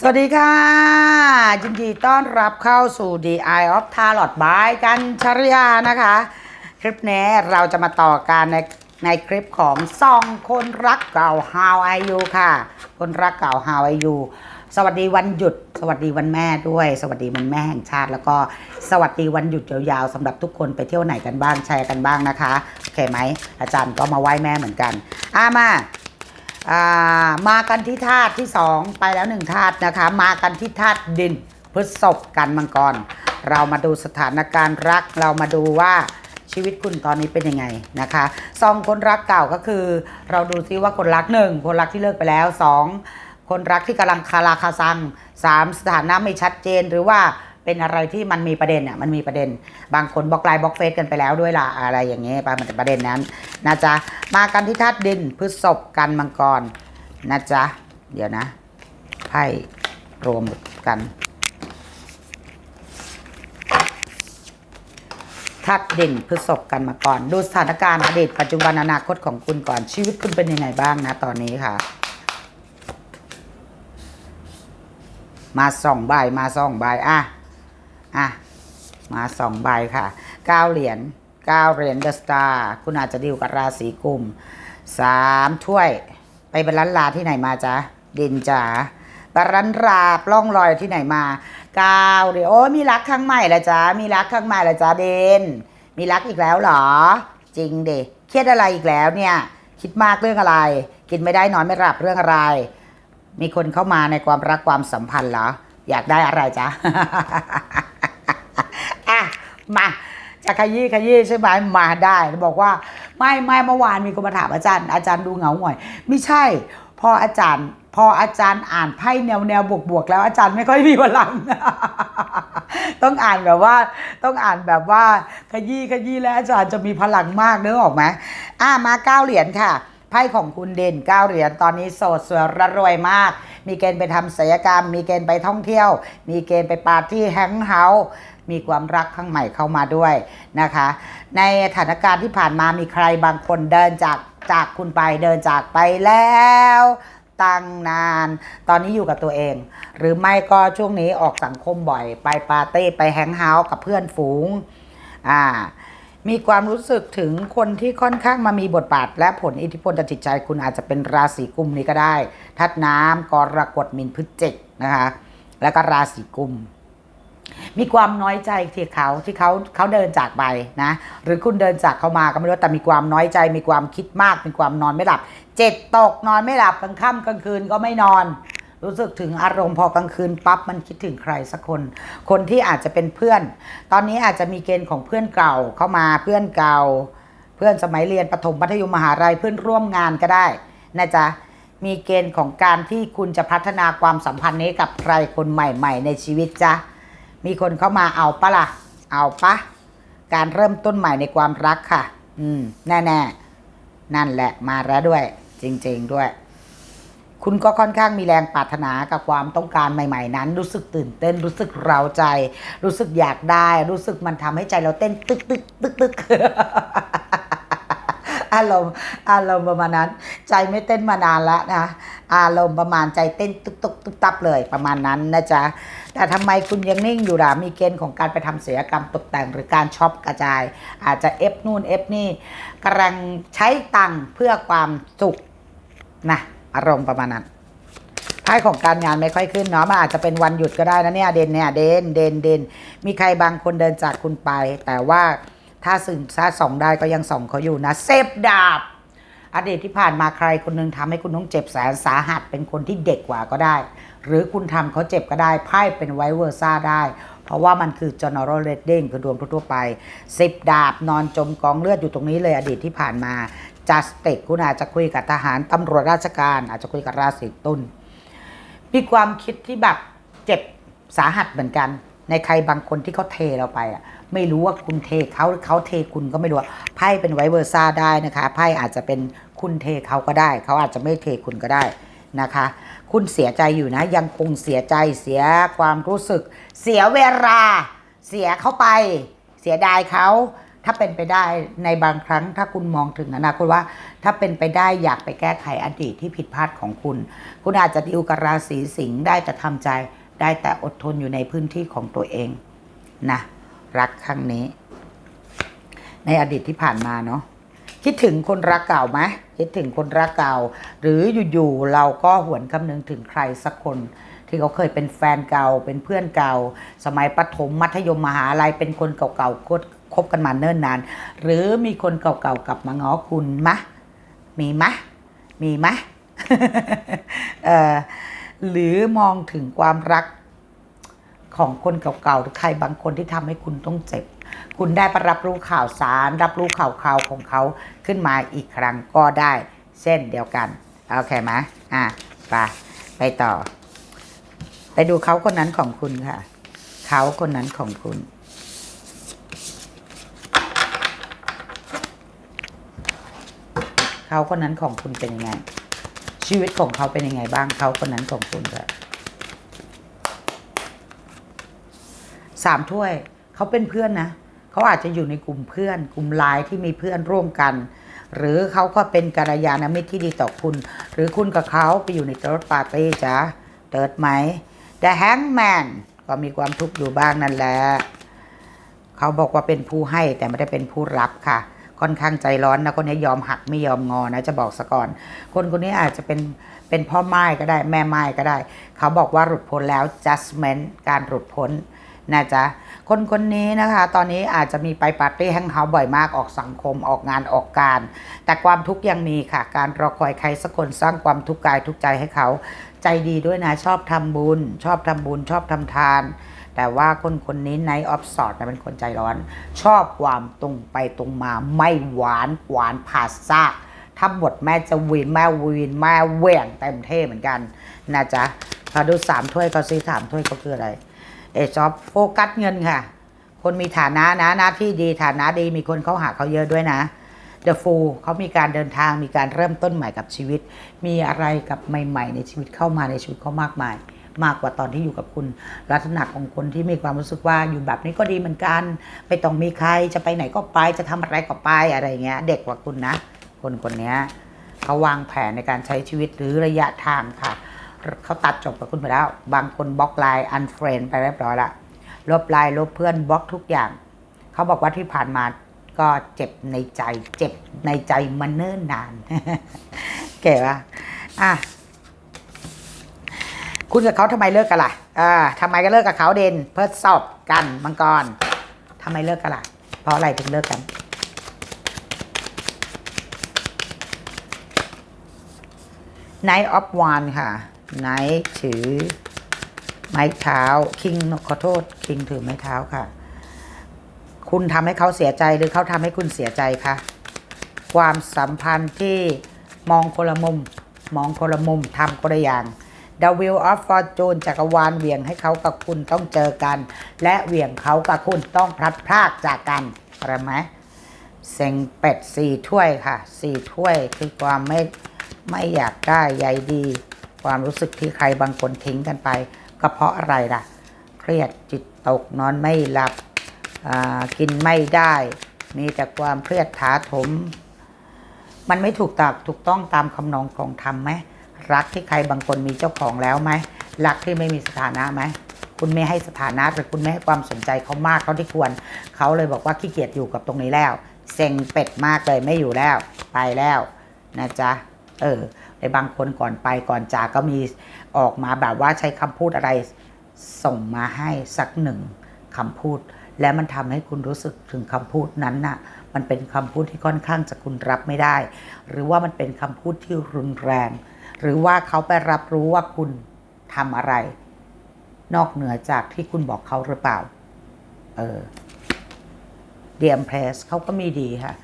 สวัสดีค่ะยินดีต้อนรับเข้าสู่ The Eye of Tarot by กันชรยานะคะ คลิปนี้เราจะมาต่อการในในคลิปของซองคนรักเก่า How are you ค่ะ คนรักเก่า How are you สวัสดีวันหยุด สวัสดีวันแม่ด้วย สวัสดีวันแม่แห่งชาติ แล้วก็สวัสดีวันหยุดยาวๆสำหรับทุกคนไปเที่ยวไหนกันบ้างแชร์กันบ้างนะคะโอเคไหมอาจารย์ก็มาไหว้แม่เหมือนกันอ่ามา มากันที่ธาตุที่สองไปแล้วหนึ่งธาตุนะคะ มากันที่ธาตุดินพฤษภกันมังกร เรามาดูสถานการณ์รักเรามาดูว่าชีวิตคุณตอนนี้เป็นยังไงนะคะซองคนรักเก่าก็คือ เราดูซิว่าคนรักหนึ่งคนรักที่เลิกไปแล้วสองคนรักที่กำลังคาราคาซังสามสถานะไม่ชัดเจนหรือว่า เป็นอะไรที่มันมีประเด็นอะมันมีประเด็น บางคนบล็อกไลน์บล็อกเฟซกันไปแล้วด้วยล่ะอะไรอย่างเงี้ยไปมันประเด็นนั้นนะจ๊ะมากันที่ธาตุดินพฤษภกันมังกรนะจ๊ะเดี๋ยวนะไพ่รวมกันทัดเด่นพฤษภกันมาก่อน ดูสถานการณ์อดีตปัจจุบันอนาคตของคุณก่อนชีวิตคุณเป็นยังไงบ้างนะตอนนี้ค่ะ มาสองใบมาสองใบอะ อะ มาสองใบค่ะเก้าเหรียญเก้าเหรียญเดอะสตาร์คุณอาจจะดีลกับราศีกุมสามถ้วย ไปบรรลันลาที่ไหนมาจ๊ะเด่นจ๋าบรรลันราปล่องรอยที่ไหนมาเก้าเดี๋ยวโอ้ยมีรักครั้งใหม่ละจ๊ะมีรักครั้งใหม่ละจ๊ะเดนมีรักอีกแล้วเหรอ จริงเดเครียดอะไรอีกแล้วเนี่ย คิดมากเรื่องอะไร กินไม่ได้นอนไม่หลับเรื่องอะไร มีคนเข้ามาในความรักความสัมพันธ์เหรอ อยากได้อะไรจ๊ะ มาจะขยี้ขยี้ใช่ไหมมาได้บอกว่า ไม่ไม่เมื่อวานมีคนมาถามอาจารย์ อาจารย์ดูเหงาหงอย ไม่ใช่ พออาจารย์ พออาจารย์อ่านไพ่แนวแนวบวกบวกแล้วอาจารย์ไม่ค่อยมีพลังต้องอ่านแบบว่าต้องอ่านแบบว่าขยี้ขยี้แล้วอาจารย์จะมีพลังมากนึกออกไหมอะมาเก้าเหรียญค่ะไพ่ของคุณเด่นเก้าเหรียญตอนนี้โสดสวยระรวยมาก มีเกณฑ์ไปทำศัลยกรรม มีเกณฑ์ไปท่องเที่ยว มีเกณฑ์ไปปาร์ตี้แฮงเฮาส์ มีความรักข้างใหม่เข้ามาด้วยนะคะ ในสถานการณ์ที่ผ่านมามีใครบางคนเดินจากจากคุณไปเดินจากไปแล้วตั้งนาน ตอนนี้อยู่กับตัวเอง หรือไม่ก็ช่วงนี้ออกสังคมบ่อย ไปปาร์ตี้ไปแฮงเฮาส์กับเพื่อนฝูงอ่ามีความรู้สึกถึงคนที่ค่อนข้างมามีบทบาท และผลอิทธิพลต่อจิตใจคุณอาจจะเป็นราศีกุมนี้ก็ได้ ทัดน้ำกรกฎมินพฤศจิกนะคะ แล้วก็ราศีกุม มีความน้อยใจที่เขาที่เขาเขาเดินจากไปนะ หรือคุณเดินจากเขามาก็ไม่รู้แต่มีความน้อยใจ มีความคิดมาก มีความนอนไม่หลับ เจ็ดตกนอนไม่หลับกลางค่ำกลางคืนก็ไม่นอน รู้สึกถึงอารมณ์พอกลางคืนปั๊บมันคิดถึงใครสักคน คนที่อาจจะเป็นเพื่อน ตอนนี้อาจจะมีเกณฑ์ของเพื่อนเก่าเข้ามาเพื่อนเก่า เพื่อนสมัยเรียนประถมมัธยมมหาลัยเพื่อนร่วมงานก็ได้นะจ๊ะมีเกณฑ์ของการที่คุณจะพัฒนาความสัมพันธ์นี้กับใครคนใหม่ ๆ ในชีวิตจ๊ะ มีคนเข้ามาเอาปะล่ะ เอาปะ การเริ่มต้นใหม่ในความรักค่ะ อืม แน่ๆนั่นแหละมาแล้วด้วย จริง ๆด้วย คุณก็ค่อนข้างมีแรงปรารถนากับความต้องการใหม่ ๆ นั้น รู้สึกตื่นเต้น รู้สึกเร้าใจ รู้สึกอยากได้ รู้สึกมันทำให้ใจเราเต้นตึกตึกตึกตึก อารมณ์อารมณ์ประมาณนั้น ใจไม่เต้นมานานแล้วนะอารมณ์ประมาณใจเต้นตุ๊กตุกตุกตับเลยประมาณนั้นนะจ๊ะแต่ทำไมคุณยังนิ่งอยู่ล่ะมีเกณฑ์ของการไปทำศิลปกรรมตกแต่งหรือการช็อปกระจาย อาจจะเอฟนู่นเอฟนี่กำลังใช้ตังค์เพื่อความสุขนะอารมณ์ประมาณนั้นไพ่ของการงานไม่ค่อยขึ้นเนาะมันอาจจะเป็นวันหยุดก็ได้นะเนี่ยเดนเนี่ยเดนเดนเดนมีใครบางคนเดินจากคุณไป แต่ว่า ถ้าสื่อถ้าส่องได้ก็ยังส่องเขาอยู่นะเซฟดาบอดีตที่ผ่านมาใครคนหนึงทำให้คุณต้องเจ็บแสนสาหัสเป็นคนที่เด็กกว่าก็ได้ หรือคุณทำเขาเจ็บก็ได้ไพ่เป็นไวเวอร์ซ่าได้ เพราะว่ามันคือ general reading คือดวงทั่วไปสิบดาบนอนจมกองเลือดอยู่ตรงนี้เลยอดีตที่ผ่านมาจัสติกคุณอาจจะคุยกับทหารตำรวจราชการ อาจจะคุยกับราศีตุลมีความคิดที่แบบเจ็บสาหัสเหมือนกัน ในใครบางคนที่เขาเทเราไปอะไม่รู้ว่าคุณเทเขาหรือเขาเทคุณก็ไม่รู้ไพ่เป็นไวเวอร์ซ่าได้นะคะไพ่อาจจะเป็นคุณเทเขาก็ได้ เขาอาจจะไม่เทคุณก็ได้นะคะ คุณเสียใจอยู่นะ ยังคงเสียใจเสียความรู้สึก เสียเวลา เสียเขาไป เสียดายเขาถ้าเป็นไปได้ในบางครั้งถ้าคุณมองถึงอนาคตว่า ถ้าเป็นไปได้อยากไปแก้ไขอดีตที่ผิดพลาดของคุณ คุณอาจจะดิวกับราศีสิงห์ได้แต่ทำใจ ได้แต่อดทนอยู่ในพื้นที่ของตัวเองนะรักครั้งนี้ ในอดีตที่ผ่านมาเนาะคิดถึงคนรักเก่าไหมคิดถึงคนรักเก่า หรืออยู่ๆเราก็หวนคำนึงถึงใครสักคน ที่เขาเคยเป็นแฟนเก่าเป็นเพื่อนเก่า สมัยประถมมัธยมมหาลัยเป็นคนเก่าๆคบคบกันมาเนิ่นนาน หรือมีคนเก่าๆกลับมาง้อคุณมะมีมะมีมะเอ่อ หรือมองถึงความรักของคนเก่าๆหรือใครบางคนที่ทำให้คุณต้องเจ็บ คุณได้ไปรับรู้ข่าวสาร รับรู้ข่าวคราวของเขาขึ้นมาอีกครั้งก็ได้เช่นเดียวกันโอเคไหมอะไปไปต่อ ไปดูเขาคนนั้นของคุณค่ะ เขาคนนั้นของคุณเขาคนนั้นของคุณเป็นยังไง ชีวิตของเขาเป็นยังไงบ้างเขาคนนั้นของคุณค่ะสามถ้วยเขาเป็นเพื่อนนะเขาอาจจะอยู่ในกลุ่มเพื่อน กลุ่มไลน์ที่มีเพื่อนร่วมกัน หรือเขาก็เป็นกัลยาณมิตรที่ดีต่อคุณ หรือคุณกับเขาไปอยู่ในร์ดปาร์ตี้จ้ะเติร์ดไหมแต่แฮงแมนก็มีความทุกข์อยู่บ้างนั่นแหละเขาบอกว่าเป็นผู้ให้แต่ไม่ได้เป็นผู้รับค่ะ ค่อนข้างใจร้อนนะคนนี้ยอมหักไม่ยอมงอนะจะบอกซะก่อน คนคนนี้อาจจะเป็นเป็นพ่อไม้ก็ได้แม่ไม้ก็ได้ เขาบอกว่าหลุดพ้นแล้ว judgment การหลุดพ้นนะจ๊ะคนคนนี้นะคะ ตอนนี้อาจจะมีไปปาร์ตี้แฮงเฮาส์บ่อยมากออกสังคมออกงานออกการ แต่ความทุกข์ยังมีค่ะ การรอคอยใครสักคนสร้างความทุกข์กายทุกใจให้เขา ใจดีด้วยนะ ชอบทำบุญ ชอบทำบุญ ชอบทำทาน แต่ว่าคนคนนี้ในออฟสอดเป็นคนใจร้อน ชอบความตรงไปตรงมาไม่หวานหวานผ่าซากถ้าบทแม่จะวีนแม่วีนแม่เหวี่ยงเต็มเท่เหมือนกันนะจ๊ะเขาดูสามถ้วยเขาซีสามถ้วยเขาคืออะไร เอชอบโฟกัสเงินค่ะ คนมีฐานะนะหน้าที่ดีฐานะดีมีคนเข้าหาเขาเยอะด้วยนะ The Fool เขามีการเดินทางมีการเริ่มต้นใหม่กับชีวิต มีอะไรกับใหม่ ๆ ในชีวิตเข้ามาในชีวิตเขามากมาย มากกว่าตอนที่อยู่กับคุณ ลักษณะของคนที่มีความรู้สึกว่าอยู่แบบนี้ก็ดีเหมือนกัน ไม่ต้องมีใครจะไปไหนก็ไปจะทำอะไรก็ไปอะไรเงี้ย เด็กกว่าคุณนะ คนคนนี้เขาวางแผนในการใช้ชีวิตหรือระยะทางค่ะเขาตัดจบกับคุณไปแล้ว บางคนบล็อกไลน์อันเฟรนไปเรียบร้อยละลบไลน์ลบเพื่อนบล็อกทุกอย่าง เขาบอกว่าที่ผ่านมาก็เจ็บในใจ เจ็บในใจมาเนิ่นนาน เก๋ปะอะ คุณกับเขาทำไมเลิกกันล่ะอ่าทำไมก็เลิกกับเขาเด่นเพื่อสอบกันมังกรทำไมเลิกกันล่ะ เพราะอะไรถึงเลิกกัน Night of One ค่ะ Night ถือ ไม้เท้า คิงขอโทษ คิงถือไม้เท้าค่ะ คุณทำให้เขาเสียใจหรือเขาทำให้คุณเสียใจคะความสัมพันธ์ที่มองคนละมุม มองคนละมุมทำคนละอย่าง The Wheel of Fortune จักรวาลเหวี่ยงให้เขากับคุณต้องเจอกัน และเหวี่ยงเขากับคุณต้องพลัดพรากจากกันอะไรไหมเซ็งเป็ดสี่ถ้วยค่ะสี่ถ้วยคือความไม่ไม่อยากได้ใยดี ความรู้สึกที่ใครบางคนทิ้งกันไป ก็เพราะอะไรล่ะ เครียดจิตตกนอนไม่หลับอ่ากินไม่ได้ มีแต่ความเครียดถาถม มันไม่ถูกตามถูกต้องตามคำนองของธรรมไหม รักที่ใครบางคนมีเจ้าของแล้วไหมรักที่ไม่มีสถานะไหมคุณไม่ให้สถานะหรือคุณไม่ให้ความสนใจเขามากเขาที่ควรเขาเลยบอกว่าขี้เกียจอยู่กับตรงนี้แล้วเซ็งเป็ดมากเลยไม่อยู่แล้วไปแล้วนะจ๊ะเออในบางคนก่อนไปก่อนจากก็มีออกมาแบบว่าใช้คำพูดอะไรส่งมาให้สักหนึ่งคำพูด และมันทำให้คุณรู้สึกถึงคำพูดนั้นน่ะ มันเป็นคำพูดที่ค่อนข้างจะคุณรับไม่ได้ หรือว่ามันเป็นคำพูดที่รุนแรง หรือว่าเขาไปรับรู้ว่าคุณทำอะไร นอกเหนือจากที่คุณบอกเขาหรือเปล่า เออเดียมเพรสเขาก็มีดีค่ะ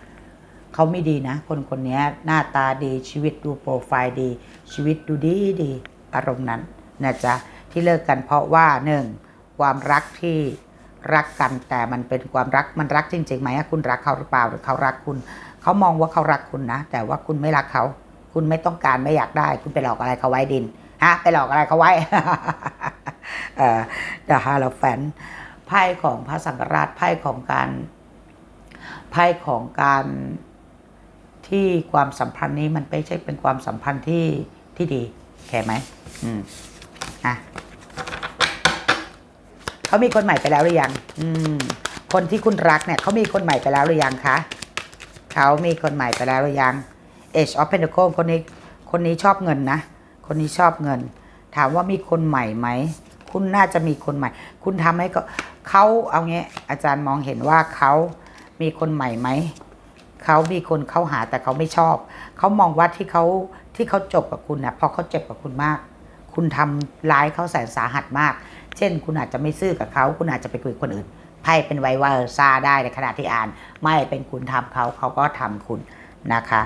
เขาไม่ดีนะ คนคนนี้หน้าตาดีชีวิตดูโปรไฟล์ดี ชีวิตดูดีดีอารมณ์นั้นนะจ๊ะที่เลิกกันเพราะว่าหนึ่งความรักที่รักกันแต่มันเป็นความรักมันรักจริงๆไหมคุณรักเขาหรือเปล่าหรือเขารักคุณ เขามองว่าเขารักคุณนะ แต่ว่าคุณไม่รักเขา คุณไม่ต้องการไม่อยากได้ คุณไปหลอกอะไรเขาไว้ดินฮะไปหลอกอะไรเขาไว้เอ่อดาฮาราแฟนไพ่ของพระสังฆราชไพ่ของการไพ่ของการที่ความสัมพันธ์นี้มันไม่ใช่เป็นความสัมพันธ์ที่ที่ดีแค่ไหมอืมอะเขามีคนใหม่ไปแล้วหรือยัง อืม คนที่คุณรักเนี่ยเขามีคนใหม่ไปแล้วหรือยังคะเขามีคนใหม่ไปแล้วหรือยัง Age of Pentacle คนนี้คนนี้ชอบเงินนะ คนนี้ชอบเงิน ถามว่ามีคนใหม่ไหม คุณน่าจะมีคนใหม่ คุณทำให้เขาเอาเงี้ยอาจารย์มองเห็นว่าเขามีคนใหม่ไหม เขามีคนเข้าหาแต่เขาไม่ชอบ เขามองว่าที่เขาที่เขาจบกับคุณนะเพราะเขาเจ็บกับคุณมาก คุณทำร้ายเขาแสนสาหัสมาก เช่น คุณอาจจะไม่ซื่อกับเขา คุณอาจจะไปคุยกับคนอื่นไพ่เป็นไวเวอร์ซาได้ในขณะที่อ่าน ไม่เป็นคุณทำเขาเขาก็ทำคุณนะคะ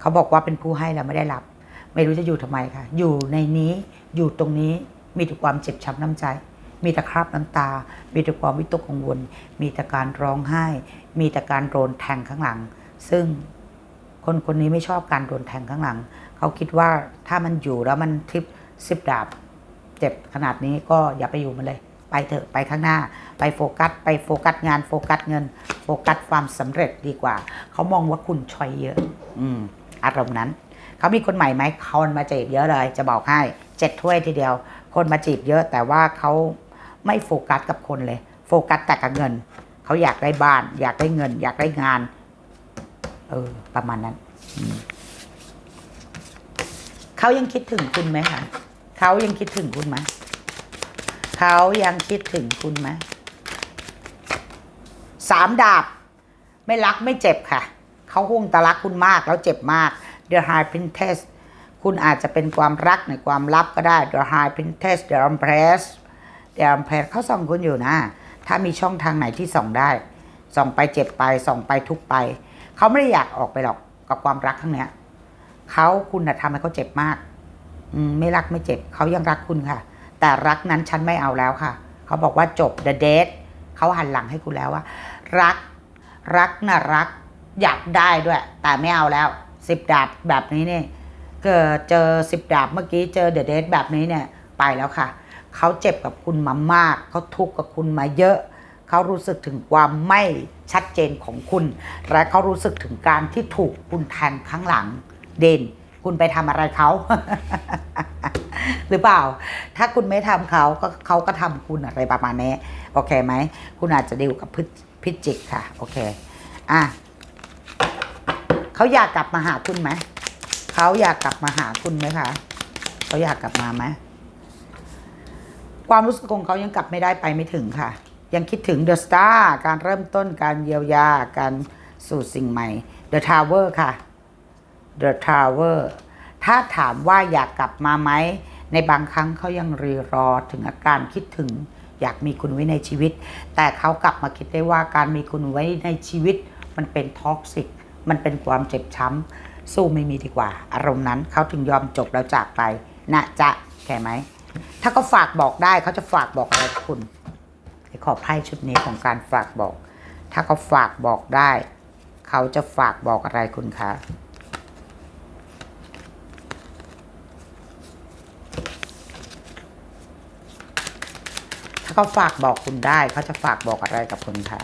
เขาบอกว่าเป็นผู้ให้แล้วไม่ได้รับ ไม่รู้จะอยู่ทำไมค่ะอยู่ในนี้อยู่ตรงนี้มีแต่ความเจ็บช้ำน้ำใจ มีแต่คราบน้ำตา มีแต่ความวิตกกังวล มีแต่การร้องไห้ มีแต่การโดนแทงข้างหลัง ซึ่งคนคนนี้ไม่ชอบการโดนแทงข้างหลัง เขาคิดว่าถ้ามันอยู่แล้วมันทิปสิบดาบเจ็บขนาดนี้ก็อย่าไปอยู่มันเลย ไปเถอะไปข้างหน้า ไปโฟกัส ไปโฟกัสงานโฟกัสเงิน โฟกัสความสำเร็จดีกว่า เขามองว่าคุณชอยเยอะ อืม อารมณ์นั้น เขามีคนใหม่ไหมคนมาจีบเยอะเลย จะบอกให้เจ็ดถ้วยทีเดียว คนมาจีบเยอะแต่ว่าเขาไม่โฟกัสกับคนเลย โฟกัสแต่กับเงิน เขาอยากได้บ้าน อยากได้เงิน อยากได้งาน เออ ประมาณนั้นอืมเขายังคิดถึงคุณไหมคะเขายังคิดถึงคุณไหมเขายังคิดถึงคุณไหมสามดาบ ไม่รักไม่เจ็บค่ะ เขาคงตะรักคุณมากแล้วเจ็บมาก The High Princess คุณอาจจะเป็นความรักในความลับก็ได้ The High Princess The Empress The Empress เขาส่องคุณอยู่นะ ถ้ามีช่องทางไหนที่ส่องได้ ส่องไปเจ็บไป ส่องไปทุกไป เขาไม่ได้อยากออกไปหรอกกับความรักครั้งเนี้ยเขาคุณนะทำให้เขาเจ็บมากอืมไม่รักไม่เจ็บเขายังรักคุณค่ะ แต่รักนั้นฉันไม่เอาแล้วค่ะ เขาบอกว่าจบ the date เขาหันหลังให้คุณแล้วว่า รัก รักนะรัก อยากได้ด้วย แต่ไม่เอาแล้วสิบดาบแบบนี้เนี่ยเกิดเจอสิบดาบเมื่อกี้เจอเดอะเดทแบบนี้เนี่ยไปแล้วค่ะ เขาเจ็บกับคุณมามาก เขาทุกข์กับคุณมาเยอะ เขารู้สึกถึงความไม่ชัดเจนของคุณ และเขารู้สึกถึงการที่ถูกคุณแทงข้างหลังเด่น คุณไปทำอะไรเขาหรือเปล่า ถ้าคุณไม่ทำเขาก็เขาก็ทำคุณอะไรประมาณนี้ โอเคไหม คุณอาจจะดีลกับพฤพิจิกค่ะ โอเค อะ เขาอยากกลับมาหาคุณไหมเขาอยากกลับมาหาคุณไหมคะเขาอยากกลับมาไหมความรู้สึกของเขายังกลับไม่ได้ไปไม่ถึงค่ะ ยังคิดถึงเดอะสตาร์การเริ่มต้นการเยียวยาการสู่สิ่งใหม่เดอะทาวเวอร์ค่ะ The Tower ถ้าถามว่าอยากกลับมาไหมในบางครั้งเขายังรีรอถึงอาการคิดถึง อยากมีคุณไว้ในชีวิต แต่เขากลับมาคิดได้ว่าการมีคุณไว้ในชีวิตมันเป็นท็อกซิก มันเป็นความเจ็บช้ำสู้ไม่มีดีกว่า อารมณ์นั้นเขาถึงยอมจบแล้วจากไปนะจะแค่ไหม ถ้าเขาฝากบอกได้เขาจะฝากบอกอะไรคุณขอไพ่ชุดนี้ของการฝากบอก ถ้าเขาฝากบอกได้ เขาจะฝากบอกอะไรคุณคะถ้าเขาฝากบอกคุณได้ เขาจะฝากบอกอะไรกับคุณคะ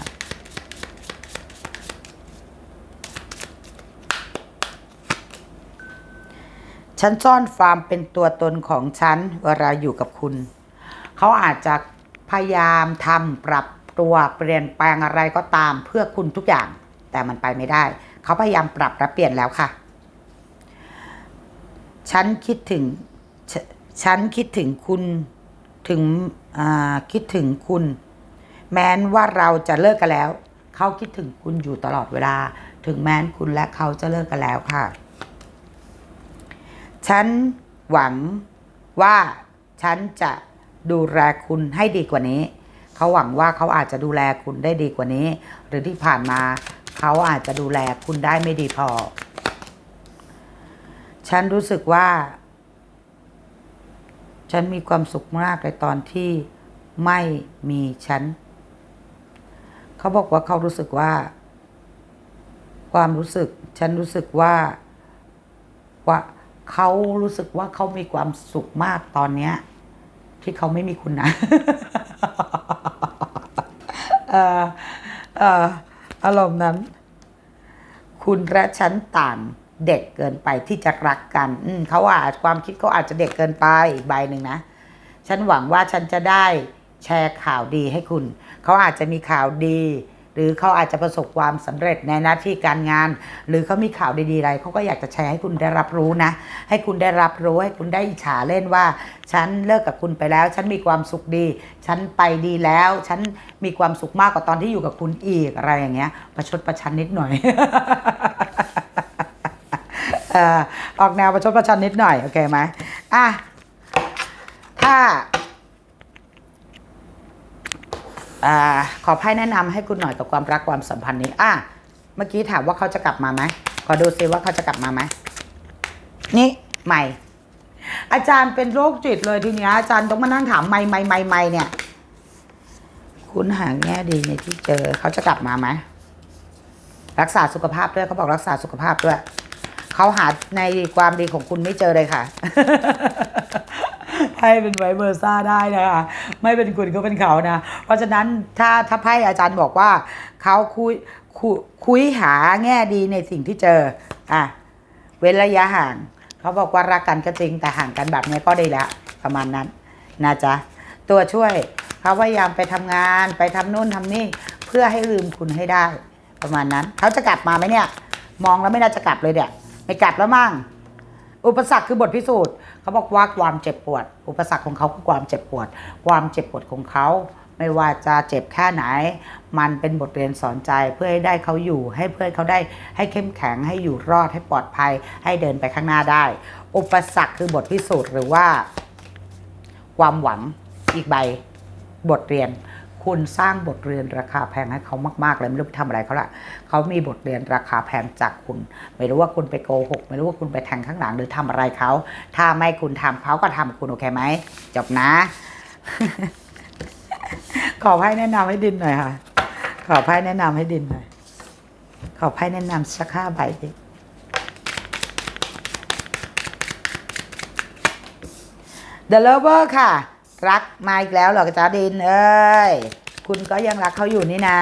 ฉันซ่อนความเป็นตัวตนของฉันเวลาอยู่กับคุณ เขาอาจจะพยายามทำปรับตัวเปลี่ยนแปลงอะไรก็ตามเพื่อคุณทุกอย่าง แต่มันไปไม่ได้ เขาพยายามปรับและเปลี่ยนแล้วค่ะ ฉันคิดถึงฉฉันคิดถึงคุณถึงคิดถึงคุณ แม้นว่าเราจะเลิกกันแล้ว เขาคิดถึงคุณอยู่ตลอดเวลา ถึงแม้นคุณและเขาจะเลิกกันแล้วค่ะ ฉันหวังว่าฉันจะดูแลคุณให้ดีกว่านี้ เขาหวังว่าเขาอาจจะดูแลคุณได้ดีกว่านี้ หรือที่ผ่านมาเขาอาจจะดูแลคุณได้ไม่ดีพอ ฉันรู้สึกว่า ฉันมีความสุขมากในตอนที่ไม่มีฉัน เขาบอกว่าเขารู้สึกว่า ความรู้สึก ฉันรู้สึกว่าว่า เขารู้สึกว่าเขามีความสุขมากตอนเนี้ย ที่เขาไม่มีคุณนะเออเอออารมณ์นั้น คุณและฉันต่างเด็กเกินไปที่จะรักกัน อืมเขาอาจความคิดเขาอาจจะเด็กเกินไปอีกใบหนึ่งนะ ฉันหวังว่าฉันจะได้แชร์ข่าวดีให้คุณ เขาอาจจะมีข่าวดี หรือเขาอาจจะประสบความสำเร็จในหน้าที่การงาน หรือเขามีข่าวดีๆอะไรเขาก็อยากจะแชร์ให้คุณได้รับรู้นะ ให้คุณได้รับรู้ให้คุณได้อิจฉาเล่นว่า ฉันเลิกกับคุณไปแล้ว ฉันมีความสุขดี ฉันไปดีแล้ว ฉันมีความสุขมากกว่าตอนที่อยู่กับคุณอีกอะไรอย่างเงี้ย ประชดประชันนิดหน่อยเออออกแนวประชดประชันนิดหน่อย โอเคไหมอะถ้า อขอไพ่แนะนำให้คุณหน่อยกับความรักความสัมพันธ์นี้อะเมื่อกี้ถามว่าเขาจะกลับมาไหมขอดูซิว่าเขาจะกลับมาไหมนี่ใหม่ อาจารย์เป็นโรคจิตเลยทีเนี้ยอาจารย์ต้องมานั่งถามไม่ไม่ไม่ไม่เนี่ย คุณหาแง่ดีในที่เจอเขาจะกลับมาไหมรักษาสุขภาพด้วยเขาบอกรักษาสุขภาพด้วยเขาหาในความดีของคุณไม่เจอเลยค่ะ ไพ่เป็นไวเบอร์ซ่าได้นะคะ ไม่เป็นคุณก็เป็นเขานะ เพราะฉะนั้นถ้าถ้าไพ่อาจารย์บอกว่าเขาคุยคุยหาแง่ดีในสิ่งที่เจออะเว้นระยะห่าง เขาบอกว่ารักกันก็จริงแต่ห่างกันแบบนี้ก็ไดีแล้วประมาณนั้นนะจ๊ะตัวช่วยเขาพยายามไปทำงานไปทำนู่นทำนี่เพื่อให้ลืมคุณให้ได้ ประมาณนั้น เขาจะกลับมาไหมเนี่ย มองแล้วไม่น่าจะกลับเลยเนี่ยไม่กลับแล้วมั่งอุปสรรคคือบทพิสูจน์ เขาบอกว่าความเจ็บปวด อุปสรรคของเขาคือความเจ็บปวด ความเจ็บปวดของเขา ไม่ว่าจะเจ็บแค่ไหน มันเป็นบทเรียนสอนใจเพื่อให้ได้เขาอยู่ ให้เพื่อเขาได้ให้เข้มแข็งให้อยู่รอดให้ปลอดภัย ให้เดินไปข้างหน้าได้ อุปสรรคคือบทพิสูจน์หรือว่า ความหวังอีกใบบทเรียน คุณสร้างบทเรียนราคาแพงให้เขามากๆเลยไม่รู้ไปทำอะไรเขาละเขามีบทเรียนราคาแพงจากคุณ ไม่รู้ว่าคุณไปโกหก ไม่รู้ว่าคุณไปแทงข้างหลังหรือทำอะไรเขา ถ้าไม่คุณทำเขาก็ทำคุณโอเคไหมจบนะ ขอไพ่แนะนำให้ดินหน่อยค่ะ ขอไพ่แนะนำให้ดินหน่อย ขอไพ่แนะนำสักห้าใบดิ The Lover ค่ะ รักมาอีกแล้วเหรอจ๊ะดินเอ้ยคุณก็ยังรักเขาอยู่นี่นะ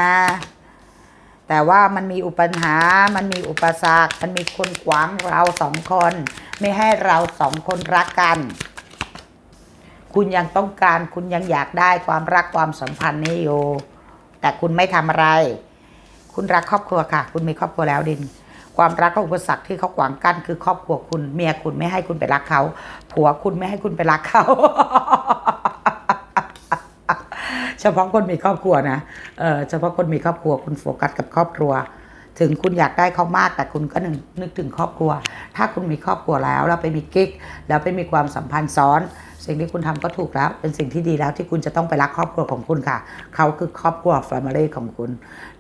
แต่ว่ามันมีอุปสรรคมันมีอุปสรรค มันมีคนขวางเราสองคน ไม่ให้เราสองคนรักกัน คุณยังต้องการ คุณยังอยากได้ความรักความสัมพันธ์นี้อยู่ แต่คุณไม่ทำอะไร คุณรักครอบครัวค่ะ คุณมีครอบครัวแล้วดิน ความรักกับอุปสรรคที่เขาขวางกั้นคือครอบครัวคุณ เมียคุณไม่ให้คุณไปรักเขา ผัวคุณไม่ให้คุณไปรักเขา เฉพาะคนมีครอบครัวนะเออเฉพาะคนมีครอบครัวคุณโฟกัสกับครอบครัว ถึงคุณอยากได้เขามากแต่คุณก็นึกนึกถึงครอบครัว ถ้าคุณมีครอบครัวแล้วแล้วไปมีกิ๊กแล้วไปมีความสัมพันธ์ซ้อน สิ่งที่คุณทำก็ถูกแล้ว เป็นสิ่งที่ดีแล้วที่คุณจะต้องไปรักครอบครัวของคุณค่ะ เขาคือครอบครัว family ของคุณ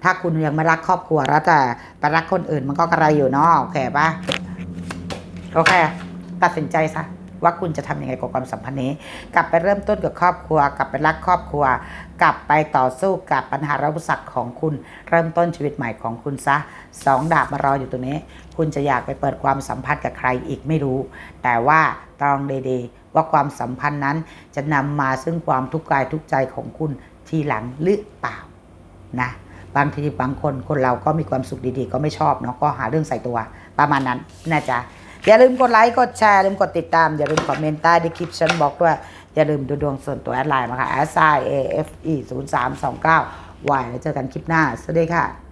ถ้าคุณยังไม่รักครอบครัวแล้วแต่ไปรักคนอื่นมันก็กระไรอยู่เนาะโอเคปะโอเคตัดสินใจซะ ว่าคุณจะทำยังไงกับความสัมพันธ์นี้ กลับไปเริ่มต้นกับครอบครัว กลับไปรักครอบครัว กลับไปต่อสู้กับปัญหาอุปสรรคของคุณ เริ่มต้นชีวิตใหม่ของคุณซะสองดาบมารออยู่ตรงนี้ คุณจะอยากไปเปิดความสัมพันธ์กับใครอีกไม่รู้ แต่ว่าตรองดีๆว่าความสัมพันธ์นั้นจะนำมาซึ่งความทุกข์กายทุกใจของคุณทีหลังหรือเปล่านะบางทีบางคนคนเราก็มีความสุขดีๆ ก็ไม่ชอบเนาะก็หาเรื่องใส่ตัวประมาณนั้นนะจ๊ะ อย่าลืมกดไลค์กดแชร์ลืมกดติดตาม อย่าลืมคอมเมนต์ใต้ในคลิปฉันบอกด้วย อย่าลืมดูดวงส่วนตัวแอดไลน์มาค่ะ s i a f e 0 3 2 9 y แล้วเจอกันคลิปหน้า สวัสดีค่ะ